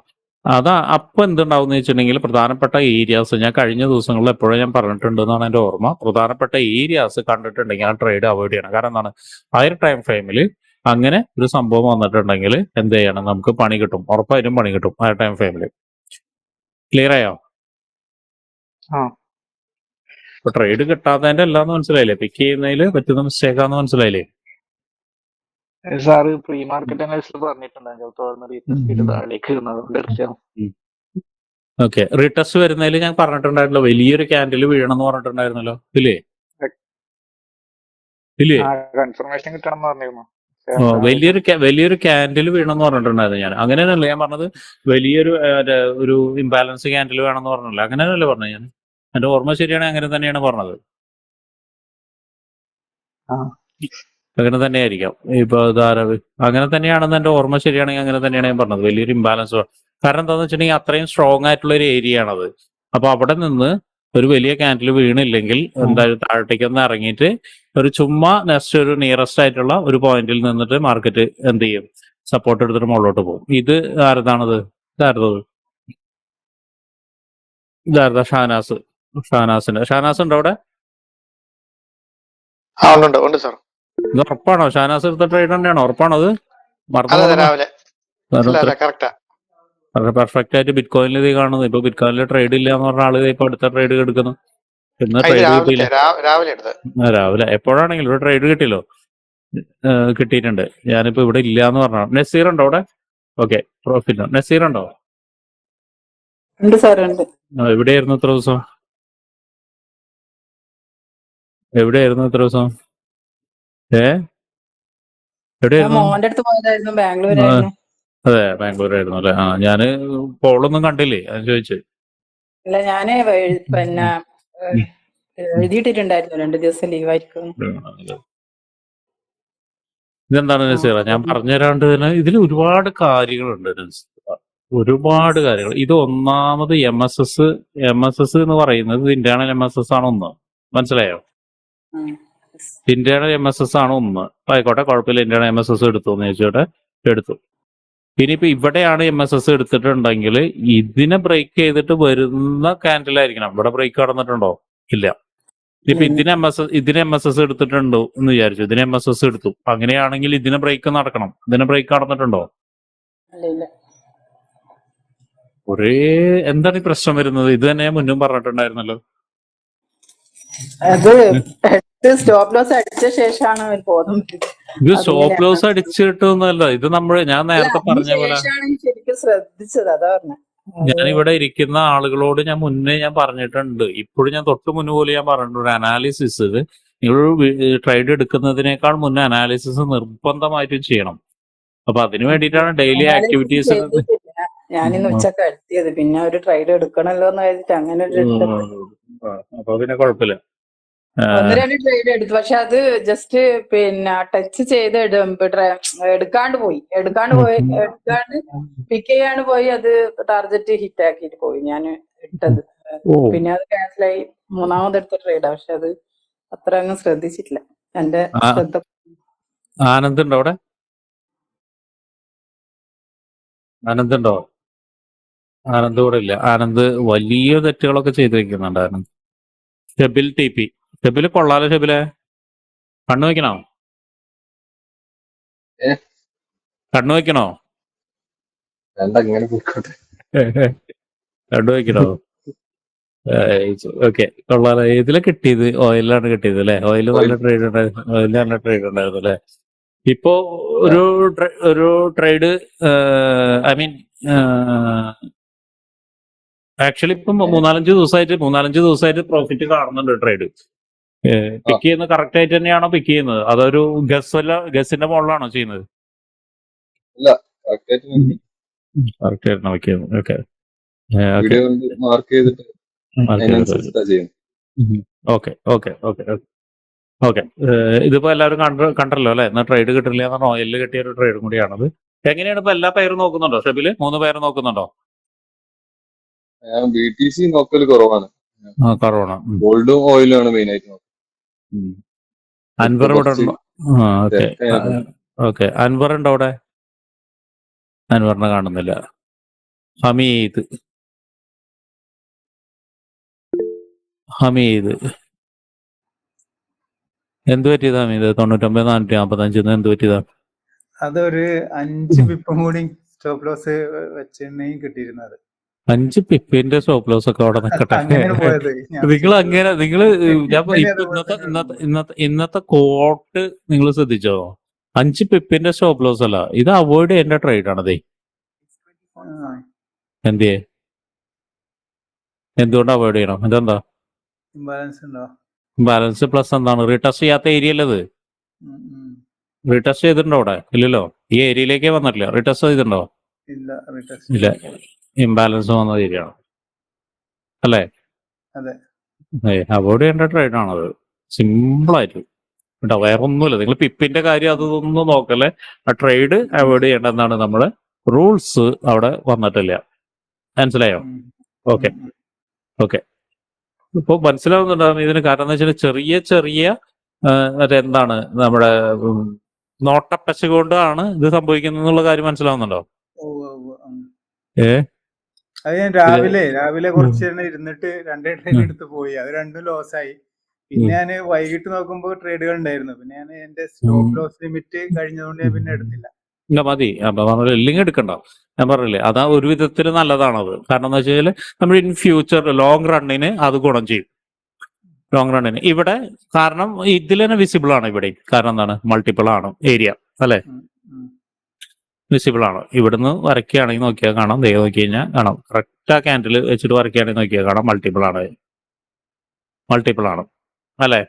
[SPEAKER 2] അതാ അപ്പൊ എന്തുണ്ടാവും വെച്ചിട്ടുണ്ടെങ്കിൽ പ്രധാനപ്പെട്ട ഏരിയാസ് ഞാൻ കഴിഞ്ഞ ദിവസങ്ങളിൽ എപ്പോഴും ഞാൻ പറഞ്ഞിട്ടുണ്ട് എന്നാണ് എന്റെ ഓർമ്മ. പ്രധാനപ്പെട്ട ഏരിയാസ് കണ്ടിട്ടുണ്ടെങ്കിൽ ആ ട്രേഡ് അവോയ്ഡ് ചെയ്യണം. കാരണം എന്താണ്? ആ ഒരു ടൈം ഫ്രെയിമിൽ അങ്ങനെ ഒരു സംഭവം വന്നിട്ടുണ്ടെങ്കിൽ എന്ത് ചെയ്യണം? നമുക്ക് പണി കിട്ടും. ഉറപ്പായിട്ടും പണി കിട്ടും ആ ടൈം ഫ്രെയിമിൽ ക്ലിയർ ആയോ?
[SPEAKER 6] ആ.
[SPEAKER 2] ട്രേഡ് കിട്ടാത്തതിന്റെ അല്ലാന്ന് മനസ്സിലായില്ലേ? പിക്ക് ചെയ്യുന്നതിൽ പറ്റുന്ന മിസ്റ്റേക്കാന്ന് മനസ്സിലായില്ലേ?
[SPEAKER 6] സാറ് പ്രീ മാർക്കറ്റ് അനാലിസിൽ പറഞ്ഞിട്ടുണ്ടായിരുന്നു.
[SPEAKER 2] ഓക്കെ. റീടെസ്റ്റ് വരുന്നതിൽ ഞാൻ പറഞ്ഞിട്ടുണ്ടായിരുന്നല്ലോ വലിയൊരു ക്യാൻഡിൽ വീഴണം എന്ന് പറഞ്ഞിട്ടുണ്ടായിരുന്നല്ലോ. ഇല്ലേ? ഇല്ലേ?
[SPEAKER 6] കൺഫർമേഷൻ കിട്ടണം പറഞ്ഞിരുന്നു.
[SPEAKER 2] ഓ, വലിയൊരു വലിയൊരു ക്യാൻഡിൽ വീണെന്ന് പറഞ്ഞിട്ടുണ്ടായിരുന്നു ഞാൻ. അങ്ങനെയല്ലേ ഞാൻ പറഞ്ഞത് വലിയൊരു ഒരു ഇംബാലൻസ് ക്യാൻഡിൽ വേണമെന്ന് പറഞ്ഞല്ലോ. അങ്ങനെയല്ലേ പറഞ്ഞത് ഞാൻ. എന്റെ ഓർമ്മ ശരിയാണ് അങ്ങനെ തന്നെയാണ് പറഞ്ഞത്. അങ്ങനെ തന്നെയായിരിക്കാം. ഇപ്പൊ അങ്ങനെ തന്നെയാണെന്ന് എന്റെ ഓർമ്മ ശരിയാണെങ്കിൽ അങ്ങനെ തന്നെയാണ് ഞാൻ പറഞ്ഞത്. വലിയൊരു ഇംബാലൻസ് കാരണം എന്താണെന്ന് വെച്ചിട്ടുണ്ടെങ്കിൽ അത്രയും സ്ട്രോങ് ആയിട്ടുള്ള ഒരു ഏരിയ ആണത് അപ്പൊ അവിടെ നിന്ന് ഒരു വലിയ ക്യാൻഡിൽ വീണില്ലെങ്കിൽ എന്തായാലും താഴത്തേക്ക് ഒന്ന് ഇറങ്ങിയിട്ട് ഒരു ചുമ്മാ നെക്സ്റ്റ് ഒരു നിയറസ്റ്റ് ആയിട്ടുള്ള ഒരു പോയിന്റിൽ നിന്നിട്ട് മാർക്കറ്റ് എന്ത് ചെയ്യും? സപ്പോർട്ട് എടുത്തിട്ട് മുകളിലോട്ട് പോകും. ഇത് ആരതാണത്? ഇതാരത്? ഇതാരതാ? ഷാനാസ്. ഷാനാസിന്റെ. ഷാനാസ് ഉണ്ടോ അവിടെ?
[SPEAKER 7] ആ ഉണ്ട് ഉണ്ട്. സാർ
[SPEAKER 2] ഇത് ഉറപ്പാണോ? ഷാനാസ് എടുത്ത ട്രേഡ് തന്നെയാണോ? ഉറപ്പാണോ അത്?
[SPEAKER 7] രാവിലെ.
[SPEAKER 2] പെർഫെക്റ്റ് ആയിട്ട് ബിറ്റ് കോയിനിൽ ഇത് കാണുന്നു ഇപ്പൊ ബിറ്റ് കോയിനിൽ ട്രേഡ് ഇല്ല എന്ന് പറഞ്ഞ ആൾ ഇപ്പൊ അടുത്ത ട്രേഡ് എടുക്കുന്നു. ഇന്ന്
[SPEAKER 7] ഇത്
[SPEAKER 2] ട്രേഡ്
[SPEAKER 7] രാവിലെ
[SPEAKER 2] കിട്ടിയില്ല.
[SPEAKER 7] രാവിലെ
[SPEAKER 2] രാവിലെ. എപ്പോഴാണെങ്കിലും ഒരു ട്രേഡ് കിട്ടിയല്ലോ. കിട്ടിയിട്ടുണ്ട്. ഞാനിപ്പോ ഇവിടെ ഇല്ല എന്ന് പറഞ്ഞു നസീർ ഉണ്ടോ അവിടെ? ഓക്കെ പ്രോഫിറ്റ് നസീർ ഉണ്ടോ? എവിടെയായിരുന്നു ഇത്ര ദിവസം? എവിടെയായിരുന്നു ഇത്ര ദിവസം? ഏ?
[SPEAKER 8] ഞാൻ മോന്റെ അടുത്ത് പോയതായിരുന്നു
[SPEAKER 2] അതെ ബാംഗ്ലൂർ ആയിരുന്നു അല്ലെ? ആ ഞാൻ കോളൊന്നും കണ്ടില്ലേ? അത് ചോദിച്ചു.
[SPEAKER 8] അല്ല ഞാൻ പിന്നെ എഴുതിയിട്ടിട്ടുണ്ടായിരുന്നു രണ്ടു ദിവസം ലീവായിരിക്കും.
[SPEAKER 2] ഇതെന്താണ് നസീറ ഞാൻ പറഞ്ഞുതരാണ്ട് തന്നെ ഇതിൽ ഒരുപാട് കാര്യങ്ങളുണ്ട് നസീറ. ഒരുപാട് കാര്യങ്ങൾ. ഇത് ഒന്നാമത് M S S M S S എന്ന് പറയുന്നത് ഇന്റേണൽ എം എസ് എസ് ആണ് ഒന്ന് മനസ്സിലായോ? ഇന്റേണൽ എം എസ് എസ് ആണ് ഒന്ന്. ആയിക്കോട്ടെ കുഴപ്പമില്ല. ഇന്റേണൽ എം എസ് എസ് എടുത്തു എന്ന് ചോദിച്ചോട്ടെ എടുത്തു. ഇനിയിപ്പോ ഇവിടെയാണ് എം എസ് എസ് എടുത്തിട്ടുണ്ടെങ്കിൽ ഇതിനെ ബ്രേക്ക് ചെയ്തിട്ട് വരുന്ന ക്യാൻഡിലായിരിക്കണം ഇവിടെ ബ്രേക്ക് കടന്നിട്ടുണ്ടോ ഇല്ല. ഇപ്പൊ ഇതിന് എം എസ് എസ് ഇതിനെ എം എസ് എസ് എടുത്തിട്ടുണ്ടോ എന്ന് വിചാരിച്ചു. ഇതിന് എം എസ് എസ് എടുത്തു. അങ്ങനെയാണെങ്കിൽ ഇതിനെ ബ്രേക്ക് നടക്കണം. ഇതിനെ ബ്രേക്ക് നടന്നിട്ടുണ്ടോ?
[SPEAKER 8] ഇല്ല
[SPEAKER 2] ഒരേ എന്താണ് ഈ പ്രശ്നം വരുന്നത്? ഇത് തന്നെ മുന്നും പറഞ്ഞിട്ടുണ്ടായിരുന്നല്ലോ.
[SPEAKER 8] അത് സ്റ്റോപ്പ് ലോസ് അടിച്ച ശേഷമാണ് ബോധം
[SPEAKER 2] ഇത് സ്റ്റോപ്പ് ലോസ് അടിച്ചിട്ടൊന്നുമല്ല. ഇത് നമ്മൾ ഞാൻ നേരത്തെ പറഞ്ഞ പോലെ
[SPEAKER 8] ശരിക്കും ശ്രദ്ധിച്ചത് അതാ പറഞ്ഞ.
[SPEAKER 2] ഞാൻ ഇവിടെ ഇരിക്കുന്ന ആളുകളോട് ഞാൻ മുന്നേ ഞാൻ പറഞ്ഞിട്ടുണ്ട്. ഇപ്പോഴും ഞാൻ തൊട്ട് മുന്നേ പോലെ ഞാൻ പറഞ്ഞിട്ടുണ്ട്. അനാലിസിസ് നിങ്ങൾ ട്രേഡ് എടുക്കുന്നതിനേക്കാൾ മുന്നേ അനാലിസിസ് നിർബന്ധമായിട്ടും ചെയ്യണം. അപ്പൊ അതിനു വേണ്ടിയിട്ടാണ് ഡെയിലി ആക്ടിവിറ്റീസ്
[SPEAKER 8] ഞാനിന്ന് ഉച്ചയ്ക്ക് എത്തിയത് പിന്നെ ഒരു ട്രേഡ് എടുക്കണല്ലോ എന്ന് കരുതിട്ട് അങ്ങനെ ഒരു
[SPEAKER 2] അപ്പൊ പിന്നെ കുഴപ്പമില്ല.
[SPEAKER 8] ഒന്ന് രണ്ട് ട്രേഡ് എടുത്തു. പക്ഷെ അത് ജസ്റ്റ് പിന്നെ ടച്ച് ചെയ്ത് എടു- എടുക്കാണ്ട് പോയി. എടുക്കാണ്ട് പോയി എടുക്കാണ്ട് പിക്ക് ചെയ്യാണ്ട് പോയി അത് ടാർഗറ്റ് ഹിറ്റ് ആക്കിയിട്ട് പോയി ഞാൻ ഇട്ടത്. പിന്നെ അത് ക്യാൻസലായി മൂന്നാമത് എടുത്ത ട്രേഡാ പക്ഷെ അത് അത്ര അങ്ങ് ശ്രദ്ധിച്ചിട്ടില്ല. എന്റെ. ശ്രദ്ധ
[SPEAKER 2] ആനന്ദ് ഉണ്ടോ അവിടെ? ആനന്ദുണ്ടോ ആനന്ദ് കൂടെ ഇല്ല. ആനന്ദ് വലിയ തെറ്റുകളൊക്കെ ചെയ്ത് വെക്കുന്നുണ്ട് ആനന്ദ് ഷെബിൽ ഷെബിൽ കൊള്ളാലോ ഷെബിലെ. കണ്ണു വെക്കണോ കണ്ണു വെക്കണോ കണ്ണു വെക്കണോ ഓക്കെ. കൊള്ളാലോ. ഇതിലെ കിട്ടിയത് ഓയിലാണ് കിട്ടിയത് അല്ലെ? ഓയിൽ നല്ല. ട്രേഡ് ഉണ്ടായിരുന്നു ഓയിൽ നല്ല ട്രേഡ് ഉണ്ടായിരുന്നു അല്ലെ? ഇപ്പോ ഒരു ഒരു ട്രേഡ് ഐ മീൻ ആക്ച്വലി ഇപ്പം മൂന്നാലഞ്ച് ദിവസമായിട്ട് മൂന്നാലഞ്ച് ദിവസമായിട്ട് പ്രോഫിറ്റ് കാണുന്നുണ്ട് ട്രേഡ് പിക്ക് ചെയ്യുന്നത് കറക്റ്റ് ആയിട്ട് തന്നെയാണോ പിക്ക് ചെയ്യുന്നത്? അതൊരു ഗസ് വല്ല ഗസിന്റെ മുകളിലാണോ ചെയ്യുന്നത്?
[SPEAKER 5] Correct ആയിട്ട് നോക്കി.
[SPEAKER 2] കറക്റ്റ് ആയിട്ടാണ് പിക്ക് ചെയ്യുന്നത്. ഓക്കെ
[SPEAKER 5] മാർക്ക് ചെയ്തിട്ട്
[SPEAKER 2] ഓക്കെ ഓക്കെ ഓക്കെ ഓക്കെ ഇതിപ്പോ എല്ലാവരും കണ്ട കണ്ടല്ലോ അല്ലെ? എന്നാ ട്രേഡ് കിട്ടില്ല എന്ന് ഓയിലിൽ കിട്ടിയ ഒരു ട്രേഡും കൂടിയാണത് എങ്ങനെയാണ് ഇപ്പൊ എല്ലാ പേരും നോക്കുന്നുണ്ടോ? ഷെബിൽ മൂന്ന് പേര് നോക്കുന്നുണ്ടോ?
[SPEAKER 5] ബി ടി സി നോക്കൽ കുറവാണ്.
[SPEAKER 2] കുറവാണ്.
[SPEAKER 5] ഗോൾഡും ഓയിലും ആണ് മെയിൻ ആയിട്ട് നോക്കുന്നത്.
[SPEAKER 2] അൻവർ ഇവിടെ
[SPEAKER 5] കുറച്ച്
[SPEAKER 2] ഉണ്ടോ? ഓക്കെ. ഓക്കെ. അൻവർ ഉണ്ടോ അവിടെ? അൻവറിനെ കാണുന്നില്ല. ഹമീദ്. ഹമീദ്. എന്ത് പറ്റിയതാ ഹമീദ്? തൊണ്ണൂറ്റൊമ്പത് നാനൂറ്റി നാപ്പത്തഞ്ചിന്ന് എന്ത് പറ്റിയതാ?
[SPEAKER 9] അതൊരു അഞ്ച് വിപ്പം കൂടി സ്റ്റോപ്പ് ലോസ് വെച്ചിട്ടുണ്ടെങ്കിൽ കിട്ടിയിരുന്നത്.
[SPEAKER 2] അഞ്ച് പിപ്പിന്റെ സ്റ്റോപ്പ് ലോസ് ഒക്കെ അവിടെ നിൽക്കട്ടെ നിങ്ങൾ അങ്ങനെ നിങ്ങൾ ഞാൻ ഇന്നത്തെ ഇന്നത്തെ ഇന്നത്തെ കോട്ട് നിങ്ങൾ ശ്രദ്ധിച്ചോ? അഞ്ച് പിപ്പിന്റെ സ്റ്റോപ്പ് ലോസ് അല്ല ഇത് അവോയ്ഡ് ചെയ്യേണ്ട ട്രേഡ് ആണതേ. എന്തേ എന്തുകൊണ്ട് അവോയ്ഡ് ചെയ്യണം? ഇതെന്താ? ബാലൻസ് പ്ലസ് എന്താണ്? റീടെസ്റ്റ് ചെയ്യാത്ത ഏരിയ അല്ലത്. റീടെസ്റ്റ് ചെയ്തിട്ടുണ്ടോ അവിടെ? ഇല്ലല്ലോ. ഈ ഏരിയയിലേക്കേ വന്നിട്ടില്ല. റീടെസ്റ്റ് ചെയ്തിട്ടുണ്ടോ?
[SPEAKER 9] ഇല്ല
[SPEAKER 2] ഇംബാലൻസ് വന്ന ഏരിയ അല്ലേ. അവോയ്ഡ് ചെയ്യേണ്ട ട്രേഡ് ആണത്. സിമ്പിൾ ആയിട്ട്. കേട്ടോ വേറെ ഒന്നുമില്ല നിങ്ങൾ പിപ്പിന്റെ കാര്യം അതൊന്നും നോക്കല്ലേ. ആ ട്രേഡ് അവോയ്ഡ് ചെയ്യേണ്ട എന്താണ് നമ്മൾ റൂൾസ് അവിടെ വന്നിട്ടില്ല. മനസ്സിലായോ? Okay
[SPEAKER 9] okay.
[SPEAKER 2] ഇപ്പൊ മനസ്സിലാവുന്നുണ്ടാവും ഇതിന് കാരണം എന്ന് വെച്ചാൽ ചെറിയ ചെറിയ എന്താണ് നമ്മുടെ നോട്ടപ്പശ കൊണ്ടാണ് ഇത് സംഭവിക്കുന്നത് എന്നുള്ള കാര്യം മനസ്സിലാവുന്നുണ്ടോ?
[SPEAKER 9] ഉവ്വ് ഉവ്വ്,
[SPEAKER 2] ഏ?
[SPEAKER 9] അത് ഞാൻ രാവിലെ രാവിലെ കുറച്ച് തന്നെ ഇരുന്നിട്ട് രണ്ടേ ട്രേഡ് എടുത്ത് പോയി. അത് രണ്ടും ലോസ് ആയി. പിന്നെ ഞാൻ വൈകിട്ട് നോക്കുമ്പോൾ ട്രേഡുകൾ ഉണ്ടായിരുന്നു. പിന്നെ ഞാൻ എന്റെ സ്റ്റോപ്പ് ലോസ് ലിമിറ്റ് കഴിഞ്ഞതുകൊണ്ട് ഞാൻ പിന്നെ എടുത്തില്ല.
[SPEAKER 2] ഇല്ല മതി. ഇല്ലെങ്കിൽ എടുക്കണ്ട. ഞാൻ പറഞ്ഞില്ലേ അതാ ഒരു വിധത്തിൽ നല്ലതാണത്. കാരണം എന്താ വെച്ചാൽ നമ്മൾ ഇൻ ഫ്യൂച്ചർ ലോങ് റണ്ണിന് അത് ഗുണം ചെയ്യും. ലോങ് റണ്ണിന് ഇവിടെ കാരണം ഇതിൽ തന്നെ വിസിബിൾ ആണ് ഇവിടെ കാരണം എന്താണ്? മൾട്ടിപ്പിൾ ആണ്. ഏരിയ അല്ലെ. വിസിബിൾ ആണ്. ഇവിടുന്ന് വരയ്ക്കുകയാണെങ്കിൽ നോക്കിയാൽ കാണാം. ദേ നോക്കി കഴിഞ്ഞാൽ കാണാം. കറക്റ്റ് ആ ക്യാൻഡിൽ വെച്ചിട്ട് വരയ്ക്കുകയാണെങ്കിൽ നോക്കിയാൽ കാണാം. മൾട്ടിപ്പിൾ ആണ്. മൾട്ടിപ്പിൾ ആണ്. അല്ലേ?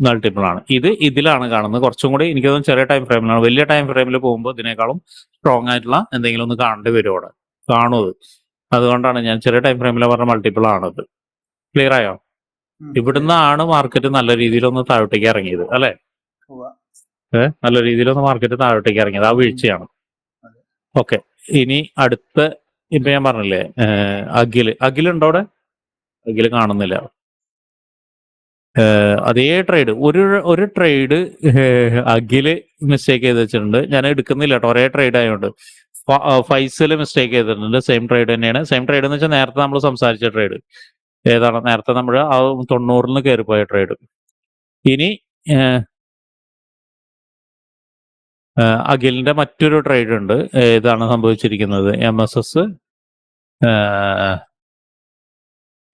[SPEAKER 2] മൾട്ടിപ്പിൾ ആണ്. ഇത് ഇതിലാണ് കാണുന്നത്. കുറച്ചും കൂടി എനിക്ക് തോന്നുന്നു ചെറിയ ടൈം ഫ്രെയിമിലാണ് വലിയ ടൈം ഫ്രെയിമിൽ പോകുമ്പോൾ ഇതിനേക്കാളും സ്ട്രോങ് ആയിട്ടുള്ള എന്തെങ്കിലും ഒന്ന് കാണേണ്ടി വരും അവിടെ? കാണുന്നത് അതുകൊണ്ടാണ് ഞാൻ ചെറിയ ടൈം ഫ്രെയിമിൽ പറഞ്ഞ മൾട്ടിപ്പിൾ ആണത് ക്ലിയർ ആയോ. ഇവിടുന്നാണ് മാർക്കറ്റ് നല്ല രീതിയിൽ ഒന്ന് താഴോട്ടേക്ക് ഇറങ്ങിയത്. അല്ലെ? നല്ല രീതിയിലൊന്ന് മാർക്കറ്റ് താഴോട്ടേക്ക് ഇറങ്ങിയത്. ആ വീഴ്ചയാണ്. ഓക്കെ ഇനി അടുത്ത ഇപ്പൊ ഞാൻ പറഞ്ഞില്ലേ അഖിൽ അഖിലുണ്ടോ അവിടെ? അഖിൽ കാണുന്നില്ല. അതേ ട്രേഡ് ഒരു ഒരു ട്രേഡ് അഖിൽ മിസ്റ്റേക്ക് ചെയ്ത് വെച്ചിട്ടുണ്ട്. ഞാൻ എടുക്കുന്നില്ല കേട്ടോ. ഒരേ ട്രേഡ് ആയതുകൊണ്ട് ഫൈസൽ മിസ്റ്റേക്ക് ചെയ്തിട്ടുണ്ട്. സെയിം ട്രേഡ് തന്നെയാണ്. സെയിം ട്രേഡ് എന്ന് വെച്ചാൽ നേരത്തെ നമ്മൾ സംസാരിച്ച ട്രേഡ് ഏതാണ്? നേരത്തെ നമ്മൾ ആ തൊണ്ണൂറിൽ നിന്ന് കയറിപ്പോയ ട്രേഡ് ഇനി അഖിലിന്റെ മറ്റൊരു ട്രേഡ് ഉണ്ട്. ഇതാണ് സംഭവിച്ചിരിക്കുന്നത്? എം എസ് എസ്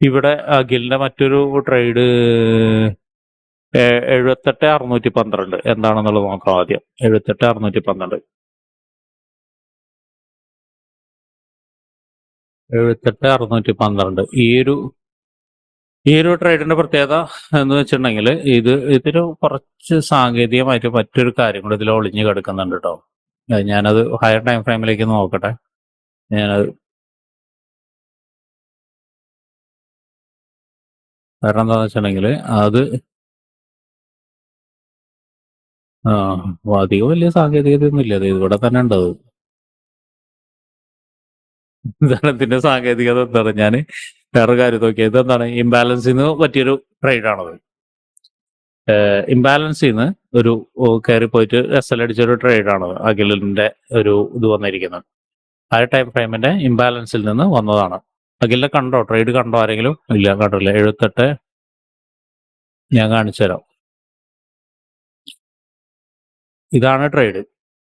[SPEAKER 2] ഇവിടെ അഖിലിന്റെ മറ്റൊരു ട്രേഡ് എഴുപത്തെട്ട് അറുന്നൂറ്റി പന്ത്രണ്ട് എന്താണെന്നുള്ളത് നോക്കാം ആദ്യം. എഴുപത്തെട്ട് അറുന്നൂറ്റി പന്ത്രണ്ട് എഴുപത്തെട്ട് അറുന്നൂറ്റി പന്ത്രണ്ട് ഈ ഒരു ഈ ഒരു ട്രേഡിന്റെ പ്രത്യേകത എന്ന് വെച്ചിട്ടുണ്ടെങ്കിൽ ഇത് ഇതിന് കുറച്ച് സാങ്കേതികമായിട്ട് മറ്റൊരു കാര്യം കൂടെ ഇതിൽ ഒളിഞ്ഞു കിടക്കുന്നുണ്ട് കേട്ടോ ഞാനത് ഹയർ ടൈം ഫ്രെയിമിലേക്ക് നോക്കട്ടെ. ഞാനത് കാരണം എന്താന്ന് വെച്ചിട്ടുണ്ടെങ്കിൽ അത് ആ അധികം വലിയ സാങ്കേതികതയൊന്നും ഇല്ല. അത് ഇവിടെ തന്നെ ഉണ്ടത് ഇതാണ് ഇതിന്റെ സാങ്കേതികത എന്താണ് ഞാൻ വേറെ കാര്യം ഇതെന്താണ് ഇതെന്താണ്? ഇംബാലൻസിന്ന് പറ്റിയൊരു ട്രേഡാണത് ഇംബാലൻസിൽ നിന്ന് ഒരു കയറി പോയിട്ട് എസ് എൽ അടിച്ചൊരു ട്രേഡാണത് അഖിലിന്റെ ഒരു ഇത് വന്നിരിക്കുന്നത്. ആ ടൈം ഫ്രെയിമിന്റെ ഇംബാലൻസിൽ നിന്ന് വന്നതാണ്. അഖിലിനെ കണ്ടോ? ട്രേഡ് കണ്ടോ ആരെങ്കിലും? ഇല്ല കണ്ടില്ല എഴുപത്തെട്ട് ഞാൻ കാണിച്ചു തരാം ഇതാണ് ട്രേഡ്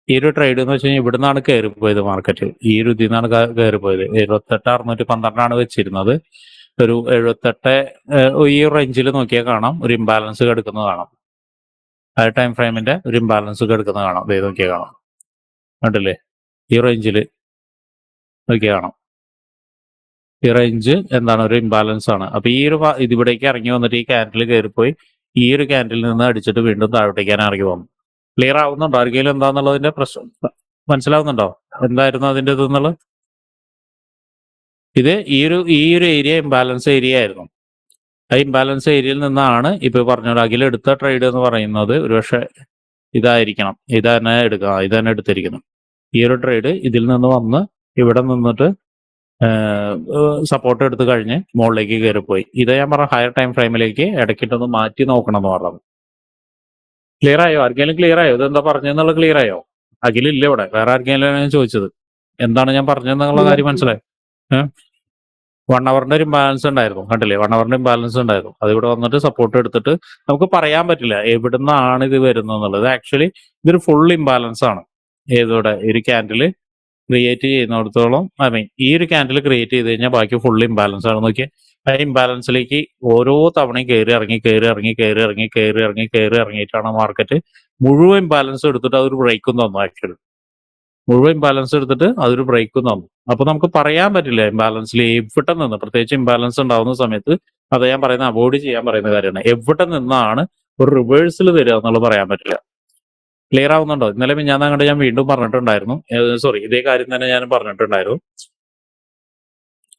[SPEAKER 2] ഈ ഒരു ട്രേഡ് എന്ന് വെച്ച് കഴിഞ്ഞാൽ ഇവിടുന്നാണ് പോയത് മാർക്കറ്റ് ഈ ഒരു ഇതിൽ നിന്നാണ് കയറി പോയത് എഴുപത്തെട്ട് അറുന്നൂറ്റി പന്ത്രണ്ടാണ് വെച്ചിരുന്നത്. ഒരു എഴുപത്തെട്ട് ഈ റേഞ്ചിൽ നോക്കിയാൽ കാണാം. ഒരു ഇംബാലൻസ് കിടക്കുന്നത് കാണാം. ആ ടൈം ഫ്രെയിമിന്റെ ഒരു ഇംബാലൻസ് കിടക്കുന്നത് കാണാം. ഇതേ നോക്കിയാൽ കാണാം. കണ്ടില്ലേ? ഈ റേഞ്ചിൽ നോക്കിയാൽ കാണാം. ഈ റേഞ്ച് എന്താണ്? ഒരു ഇംബാലൻസ് ആണ്. അപ്പൊ ഈ ഒരു ഇതിവിടേക്ക് ഇറങ്ങി വന്നിട്ട് ഈ ക്യാൻഡിൽ കയറിപ്പോയി ഈ ഒരു ക്യാൻഡിൽ നിന്ന് അടിച്ചിട്ട് വീണ്ടും താഴോട്ടേക്കാണ് ഇറങ്ങി വന്നു ക്ലിയർ ആവുന്നുണ്ടോ? ആർക്കെങ്കിലും എന്താന്നുള്ളതിന്റെ പ്രശ്നം മനസ്സിലാവുന്നുണ്ടോ? എന്തായിരുന്നു അതിന്റെ ഇതെന്നുള്ളത് ഇത് ഈ ഒരു ഈ ഒരു ഏരിയ ഇംബാലൻസ് ഏരിയ ആയിരുന്നു. ആ ഇംബാലൻസ് ഏരിയയിൽ നിന്നാണ് ഇപ്പൊ പറഞ്ഞ അഖിലെടുത്ത ട്രേഡ് എന്ന് പറയുന്നത് ഒരുപക്ഷെ ഇതായിരിക്കണം. ഇത് തന്നെ എടുക്കുക ഇത് തന്നെ എടുത്തിരിക്കുന്നു. ഈ ഒരു ട്രേഡ് ഇതിൽ നിന്ന് വന്ന് ഇവിടെ നിന്നിട്ട് സപ്പോർട്ട് എടുത്ത് കഴിഞ്ഞ് മുകളിലേക്ക് കയറിപ്പോയി. ഇത് ഞാൻ പറഞ്ഞ ഹയർ ടൈം ഫ്രെയിമിലേക്ക് ഇടയ്ക്കിട്ടൊന്ന് മാറ്റി നോക്കണം എന്ന് പറഞ്ഞത്. ക്ലിയർ ആയോ? ആർക്കെങ്കിലും ക്ലിയർ ആയോ? ഇതെന്താ പറഞ്ഞെന്നുള്ള ക്ലിയർ ആയോ? അഖിലില്ല ഇവിടെ? വേറെ ആർക്കെങ്കിലും ഞാൻ ചോദിച്ചത്. എന്താണ് ഞാൻ പറഞ്ഞെന്നുള്ള കാര്യം മനസ്സിലായി? വൺ അവറിന്റെ ഒരു ഇംബാലൻസ് ഉണ്ടായിരുന്നു. കണ്ടില്ലേ? വൺ അവറിന്റെ ഇംബാലൻസ് ഉണ്ടായിരുന്നു. അത് ഇവിടെ വന്നിട്ട് സപ്പോർട്ട് എടുത്തിട്ട് നമുക്ക് പറയാൻ പറ്റില്ല. എവിടുന്നാണ് ഇത് വരുന്നത് എന്നുള്ളത് ആക്ച്വലി ഇതൊരു ഫുൾ ഇംബാലൻസ് ആണ്. ഏതോടെ? ഒരു ക്യാൻഡിൽ ക്രിയേറ്റ് ചെയ്യുന്നിടത്തോളം ഐ മീൻ ഈ ഒരു ക്യാൻഡിൽ ക്രിയേറ്റ് ചെയ്ത് കഴിഞ്ഞാൽ ബാക്കി ഫുൾ ഇംബാലൻസ് ആണ്. നോക്കിയാൽ ഇംബാലൻസിലേക്ക് ഓരോ തവണയും കയറി ഇറങ്ങി കയറി ഇറങ്ങി കയറി ഇറങ്ങി കയറി ഇറങ്ങി കയറി ഇറങ്ങിയിട്ടാണ് മാർക്കറ്റ് മുഴുവൻ ബാലൻസ് എടുത്തിട്ട് അതൊരു ബ്രേക്കും തന്നു ആക്ച്വലി മുഴുവൻ ഇംബാലൻസ് എടുത്തിട്ട് അതൊരു ബ്രേക്കും തന്നു. അപ്പൊ നമുക്ക് പറയാൻ പറ്റില്ല ഇംബാലൻസിൽ എവിടെ നിന്ന്. പ്രത്യേകിച്ച് ഇംബാലൻസ് ഉണ്ടാവുന്ന സമയത്ത് അത് ഞാൻ പറയുന്ന അവോയ്ഡ് ചെയ്യാൻ പറയുന്ന കാര്യമാണ്. എവിടെ നിന്നാണ് ഒരു റിവേഴ്സിൽ തരിക എന്നുള്ളത് പറയാൻ പറ്റില്ല. ക്ലിയർ ആവുന്നുണ്ടോ? ഇന്നലെ ഞാൻ അങ്ങോട്ട് ഞാൻ വീണ്ടും പറഞ്ഞിട്ടുണ്ടായിരുന്നു. സോറി ഇതേ കാര്യം തന്നെ ഞാൻ പറഞ്ഞിട്ടുണ്ടായിരുന്നു.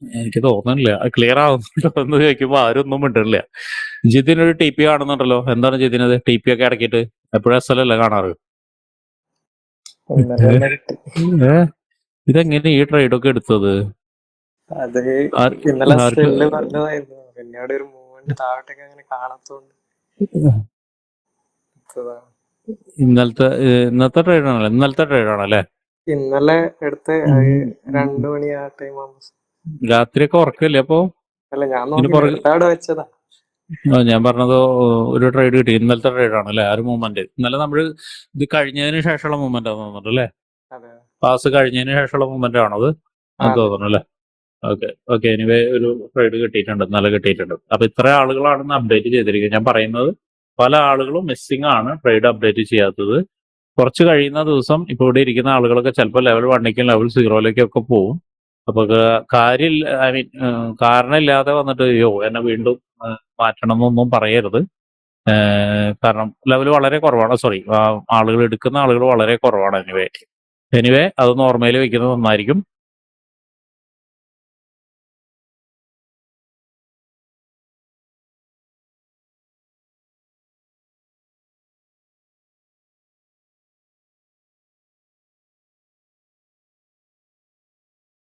[SPEAKER 2] എനിക്ക് തോന്നുന്നില്ല ക്ലിയർ ആവുന്നുണ്ടോ എന്ന് ചോദിക്കുമ്പോ ആരൊന്നും ഒന്നും മിണ്ടില്ല ജിതിൻ ഒരു ടി പി കാണുന്നുണ്ടല്ലോ. എന്താണ് ജിതിനത് ടി പി ഒക്കെ ഇടക്കിയിട്ട് എപ്പോഴും എസ് എൽ അല്ലേ കാണാറ് ഇതെങ്ങനെ ഈ ട്രേഡ് ഒക്കെ എടുത്തത്?
[SPEAKER 10] അത് ഇന്നലെ ഒരു മൂവ്മെന്റ് താഴോട്ടേക്ക് അങ്ങനെ കാണാത്തോണ്ട്. എടുത്തതാണ്.
[SPEAKER 2] ഇന്നലത്തെ ഇന്നത്തെ ട്രേഡ് ആണല്ലേ? ഇന്നലത്തെ ട്രേഡ് ആണല്ലേ?
[SPEAKER 10] ഇന്നലെ എടുത്ത് രണ്ടു മണി ആ ടൈം ആകുമ്പോ
[SPEAKER 2] രാത്രിയൊക്കെ ഉറക്കല്ലേ അപ്പൊ?
[SPEAKER 10] അല്ല ഞാൻ വെച്ചതാ.
[SPEAKER 2] ഞാൻ പറഞ്ഞത് ഒരു ട്രേഡ് കിട്ടി. ഇന്നലത്തെ ട്രേഡ് ആണ് അല്ലെ ആ ഒരു മൂവ്മെന്റ് ഇന്നലെ നമ്മൾ ഇത് കഴിഞ്ഞതിന് ശേഷമുള്ള മൂവ്മെന്റ് ആണെന്ന് തോന്നുന്നുണ്ട് അല്ലേ? പാസ് കഴിഞ്ഞതിന് ശേഷമുള്ള മൂവ്മെന്റ് ആണത്
[SPEAKER 10] അത്?
[SPEAKER 2] എന്ന് തോന്നുന്നു അല്ലേ? ഓക്കെ ഓക്കെ എനിവേ ഒരു ട്രേഡ് കിട്ടിയിട്ടുണ്ട്. നല്ല കിട്ടിയിട്ടുണ്ട്. അപ്പൊ ഇത്ര ആളുകളാണെന്ന് അപ്ഡേറ്റ് ചെയ്തിരിക്കുന്നത്. ഞാൻ പറയുന്നത് പല ആളുകളും മിസ്സിംഗ് ആണ് ട്രേഡ് അപ്ഡേറ്റ് ചെയ്യാത്തത്. കുറച്ച് കഴിയുന്ന ദിവസം ഇപ്പോൾ ഇവിടെ ഇരിക്കുന്ന ആളുകളൊക്കെ ചിലപ്പോൾ ലെവൽ വണ്ണിക്കും ലെവൽ സീറോയിലേക്കും ഒക്കെ പോകും. അപ്പൊ കാര്യം ഐ മീൻ കാരണമില്ലാതെ വന്നിട്ട് അയ്യോ എന്നെ വീണ്ടും മാറ്റണം എന്നൊന്നും പറയരുത്. കാരണം ലെവൽ വളരെ കുറവാണ്. സോറി ആളുകൾ എടുക്കുന്ന ആളുകൾ വളരെ കുറവാണ് എനിവേ എനിവേ അത് ഓർമ്മയിൽ വെക്കുന്നത് നന്നായിരിക്കും.